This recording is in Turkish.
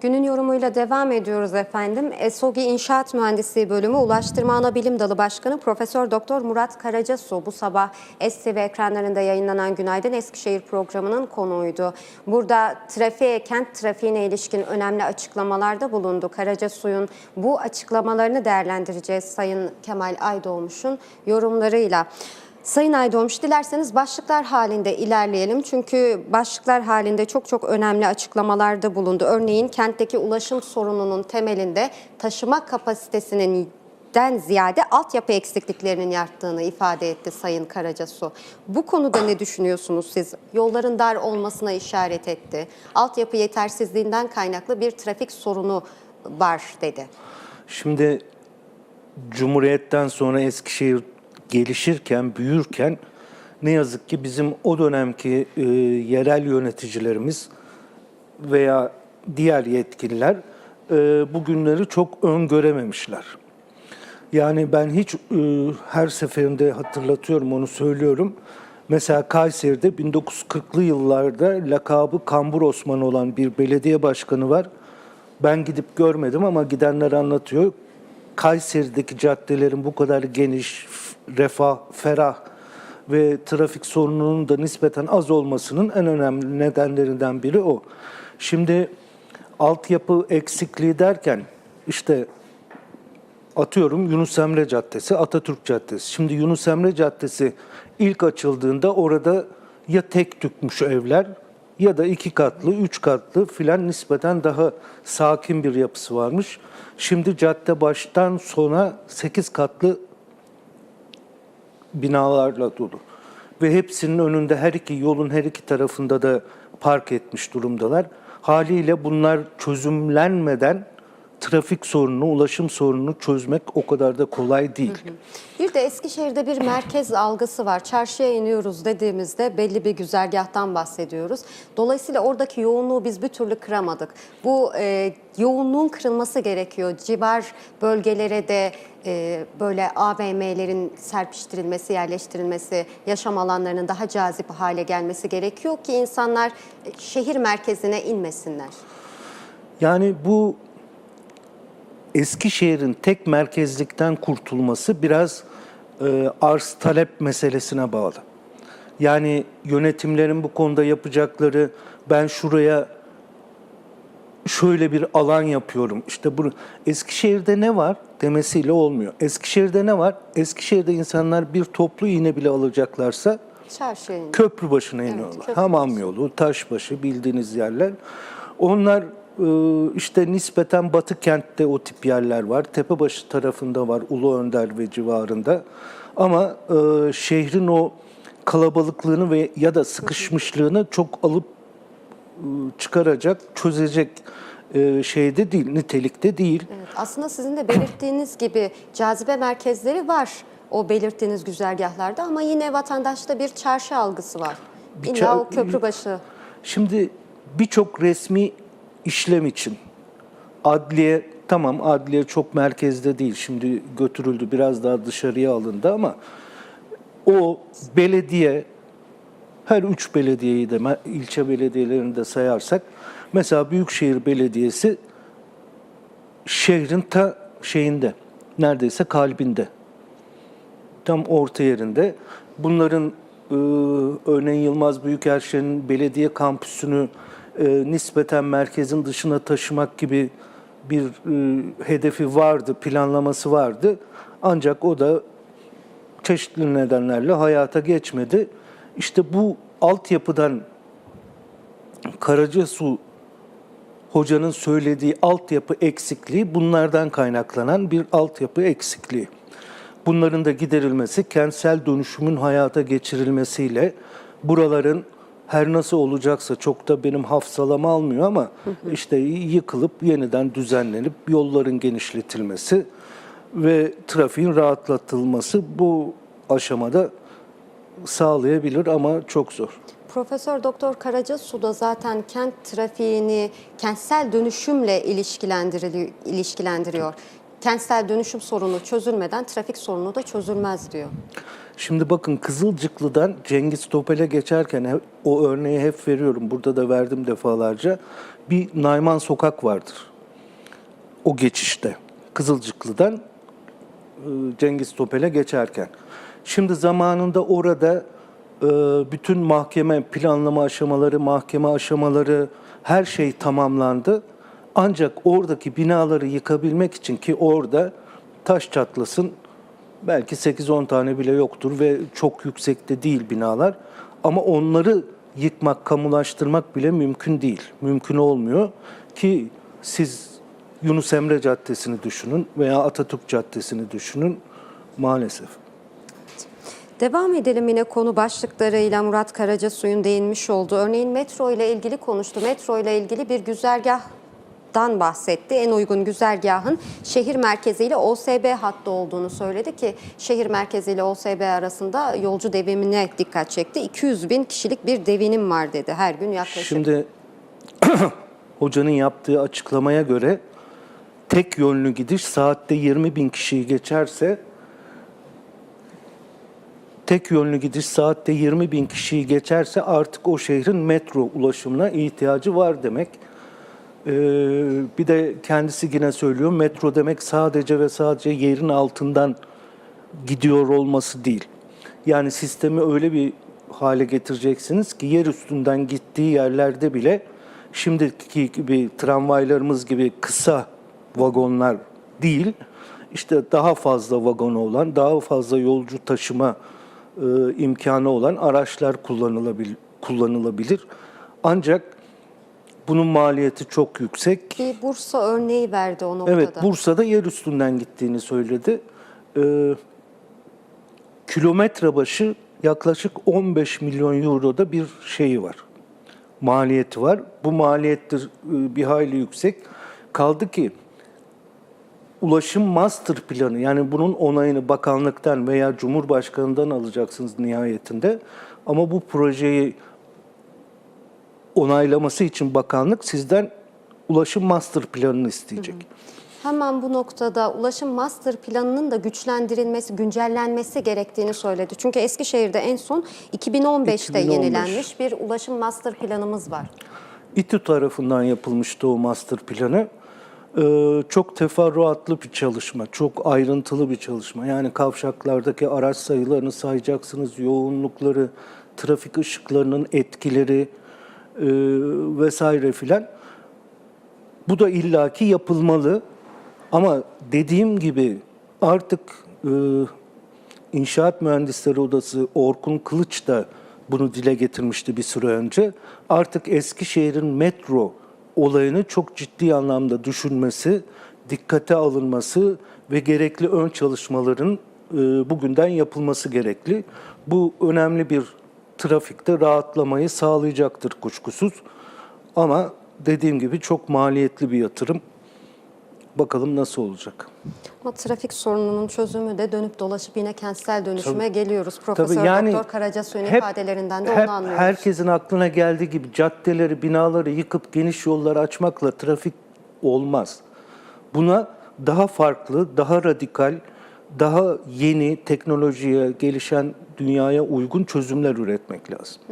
Günün yorumuyla devam ediyoruz efendim. ESOGİ İnşaat Mühendisliği Bölümü Ulaştırma Anabilim Dalı Başkanı Profesör Doktor Murat Karacasu bu sabah STV ekranlarında yayınlanan Günaydın Eskişehir programının konuğuydu. Burada trafiğe, kent trafiğine ilişkin önemli açıklamalarda bulundu. Karacasu'nun bu açıklamalarını değerlendireceğiz Sayın Kemal Aydoğmuş'un yorumlarıyla. Sayın Aydoğmuş dilerseniz başlıklar halinde ilerleyelim. Çünkü başlıklar halinde çok çok önemli açıklamalarda bulundu. Örneğin kentteki ulaşım sorununun temelinde taşıma kapasitesinin den ziyade altyapı eksikliklerinin yattığını ifade etti Sayın Karacasu. Bu konuda ne düşünüyorsunuz siz? Yolların dar olmasına işaret etti. Altyapı yetersizliğinden kaynaklı bir trafik sorunu var dedi. Şimdi Cumhuriyet'ten sonra Eskişehir gelişirken, büyürken ne yazık ki bizim o dönemki e, yerel yöneticilerimiz veya diğer yetkililer e, bu günleri çok öngörememişler. Yani ben hiç e, her seferinde hatırlatıyorum onu söylüyorum. Mesela Kayseri'de 1940'lı yıllarda lakabı Kambur Osman olan bir belediye başkanı var. Ben gidip görmedim ama gidenler anlatıyor. Kayseri'deki caddelerin bu kadar geniş, refah, ferah ve trafik sorununun da nispeten az olmasının en önemli nedenlerinden biri o. Şimdi altyapı eksikliği derken işte atıyorum Yunus Emre Caddesi, Atatürk Caddesi. Şimdi Yunus Emre Caddesi ilk açıldığında orada ya tek tükmüş evler ya da iki katlı, üç katlı filan nispeten daha sakin bir yapısı varmış. Şimdi cadde baştan sona sekiz katlı binalarla dolu. Ve hepsinin önünde her iki yolun her iki tarafında da park etmiş durumdalar. Haliyle bunlar çözümlenmeden trafik sorununu, ulaşım sorununu çözmek o kadar da kolay değil. Bir de Eskişehir'de bir merkez algısı var. Çarşıya iniyoruz dediğimizde belli bir güzergahtan bahsediyoruz. Dolayısıyla oradaki yoğunluğu biz bir türlü kıramadık. Bu e, yoğunluğun kırılması gerekiyor. Civar bölgelere de e, böyle AVM'lerin serpiştirilmesi, yerleştirilmesi, yaşam alanlarının daha cazip hale gelmesi gerekiyor ki insanlar e, şehir merkezine inmesinler. Yani bu Eskişehir'in tek merkezlikten kurtulması biraz e, arz talep meselesine bağlı. Yani yönetimlerin bu konuda yapacakları ben şuraya şöyle bir alan yapıyorum. İşte bu Eskişehir'de ne var demesiyle olmuyor. Eskişehir'de ne var? Eskişehir'de insanlar bir toplu iğne bile alacaklarsa Çarşıya köprü başına iniyorlar. köprü Hamam yolu, Taşbaşı bildiğiniz yerler. Onlar işte nispeten Batı kentte o tip yerler var. Tepebaşı tarafında var, Ulu Önder ve civarında. Ama e, şehrin o kalabalıklığını ve ya da sıkışmışlığını çok alıp e, çıkaracak, çözecek e, şeyde değil, nitelikte değil. Evet, aslında sizin de belirttiğiniz gibi cazibe merkezleri var o belirttiğiniz güzergahlarda ama yine vatandaşta bir çarşı algısı var. İlla o köprü başı. Şimdi birçok resmi işlem için adliye tamam adliye çok merkezde değil. Şimdi götürüldü biraz daha dışarıya alındı ama o belediye her üç belediyeyi de ilçe belediyelerini de sayarsak mesela Büyükşehir Belediyesi şehrin ta şeyinde neredeyse kalbinde tam orta yerinde. Bunların e, örneğin Yılmaz Büyükerşen'in belediye kampüsünü e, nispeten merkezin dışına taşımak gibi bir e, hedefi vardı, planlaması vardı. Ancak o da çeşitli nedenlerle hayata geçmedi. İşte bu altyapıdan Karacasu hocanın söylediği altyapı eksikliği bunlardan kaynaklanan bir altyapı eksikliği. Bunların da giderilmesi kentsel dönüşümün hayata geçirilmesiyle buraların her nasıl olacaksa çok da benim hafsalama almıyor ama işte yıkılıp yeniden düzenlenip yolların genişletilmesi ve trafiğin rahatlatılması bu aşamada sağlayabilir ama çok zor. Profesör Doktor Karacasu da zaten kent trafiğini kentsel dönüşümle ilişkilendiriyor. Kentsel dönüşüm sorunu çözülmeden trafik sorunu da çözülmez diyor. Şimdi bakın Kızılcıklı'dan Cengiz Topel'e geçerken o örneği hep veriyorum. Burada da verdim defalarca. Bir Nayman Sokak vardır. O geçişte. Kızılcıklı'dan e, Cengiz Topel'e geçerken. Şimdi zamanında orada e, bütün mahkeme planlama aşamaları, mahkeme aşamaları her şey tamamlandı. Ancak oradaki binaları yıkabilmek için ki orada taş çatlasın belki 8-10 tane bile yoktur ve çok yüksekte değil binalar. Ama onları yıkmak, kamulaştırmak bile mümkün değil. Mümkün olmuyor ki siz Yunus Emre Caddesi'ni düşünün veya Atatürk Caddesi'ni düşünün maalesef. Devam edelim yine konu başlıklarıyla Murat Karacasu'nun değinmiş olduğu. Örneğin metro ile ilgili konuştu. Metro ile ilgili bir güzergahdan bahsetti. En uygun güzergahın şehir merkeziyle OSB hattı olduğunu söyledi ki şehir merkeziyle OSB arasında yolcu devimine dikkat çekti. 200 bin kişilik bir devinim var dedi her gün yaklaşık. Şimdi hocanın yaptığı açıklamaya göre tek yönlü gidiş saatte 20 bin kişiyi geçerse tek yönlü gidiş saatte 20 bin kişiyi geçerse artık o şehrin metro ulaşımına ihtiyacı var demek. Ee, bir de kendisi yine söylüyor metro demek sadece ve sadece yerin altından gidiyor olması değil. Yani sistemi öyle bir hale getireceksiniz ki yer üstünden gittiği yerlerde bile şimdiki gibi tramvaylarımız gibi kısa vagonlar değil, işte daha fazla vagonu olan, daha fazla yolcu taşıma e, imkanı olan araçlar kullanılabilir. kullanılabilir. Ancak bunun maliyeti çok yüksek. Bir Bursa örneği verdi o noktada. Evet, Bursa'da yer üstünden gittiğini söyledi. Ee, kilometre başı yaklaşık 15 milyon euroda bir şeyi var. Maliyeti var. Bu maliyettir e, bir hayli yüksek. Kaldı ki ulaşım master planı yani bunun onayını bakanlıktan veya cumhurbaşkanından alacaksınız nihayetinde. Ama bu projeyi onaylaması için bakanlık sizden ulaşım master planını isteyecek. Hemen bu noktada ulaşım master planının da güçlendirilmesi, güncellenmesi gerektiğini söyledi. Çünkü Eskişehir'de en son 2015'te 2015. yenilenmiş bir ulaşım master planımız var. İTÜ tarafından yapılmıştı o master planı. Ee, çok teferruatlı bir çalışma, çok ayrıntılı bir çalışma. Yani kavşaklardaki araç sayılarını sayacaksınız, yoğunlukları, trafik ışıklarının etkileri vesaire filan. Bu da illaki yapılmalı. Ama dediğim gibi artık e, İnşaat Mühendisleri Odası Orkun Kılıç da bunu dile getirmişti bir süre önce. Artık Eskişehir'in metro olayını çok ciddi anlamda düşünmesi, dikkate alınması ve gerekli ön çalışmaların e, bugünden yapılması gerekli. Bu önemli bir trafikte rahatlamayı sağlayacaktır kuşkusuz. Ama dediğim gibi çok maliyetli bir yatırım. Bakalım nasıl olacak. Ama trafik sorununun çözümü de dönüp dolaşıp yine kentsel dönüşüme geliyoruz. Profesör Tabii yani Doktor Karacasu'nun ifadelerinden de hep onu anlıyoruz. Herkesin aklına geldiği gibi caddeleri, binaları yıkıp geniş yolları açmakla trafik olmaz. Buna daha farklı, daha radikal, daha yeni teknolojiye, gelişen dünyaya uygun çözümler üretmek lazım.